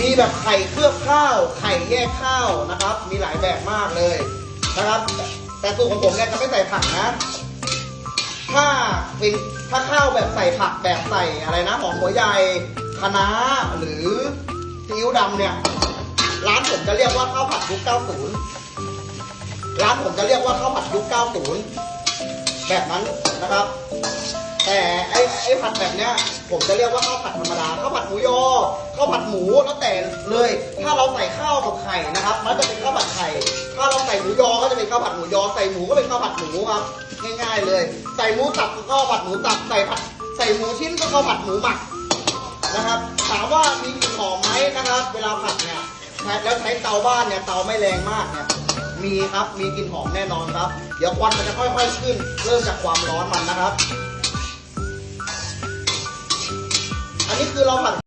มีแบบไข่เคลือบข้าว ไข่แยกข้าวนะครับ มีหลายแบบมากเลยนะครับแต่ต่สูตรของผมเนี่ยจะไม่ใส่ผักนะ ถ้าเป็นถ้าข้าวแบบใส่ผักแบบใส่อะไรนะหอมหัวใหญ่คะน้าหรือซีอิ๊วดำเนี่ย ร้านผมจะเรียกว่าข้าวผัดยุค 90 ร้านผมจะเรียกว่าข้าวผัดยุค 90 แบบนั้นนะครับ ผัดแบบเนี้ยผมจะเรียกว่าข้าวผัดธรรมดาข้าวผัดหมูยอข้าวผัดหมูแล้วแต่เลย ถ้าเราใส่ข้าวกับไข่นะครับ มันจะเป็นข้าวผัดไข่ ถ้าเราใส่หมูยอก็จะเป็นข้าวผัดหมูยอใส่หมูก็เป็นข้าวผัดหมูครับ ง่าย ๆ เลย ใส่หมูสับก็ข้าวผัดหมูสับใส่ผัดใส่หมูชิ้นก็ข้าวผัดหมูหมักนะครับถามว่ามีกลิ่นหอมไหมนะครับ เวลาผัดเนี่ยแล้วใช้เตาบ้านเนี่ยเตาไม่แรงมากเนี่ยมีครับมีกลิ่นหอมแน่นอนครับ เดี๋ยวควันมันจะค่อยๆขึ้น เริ่มจากความร้อนมันนะครับ cứ lo bằng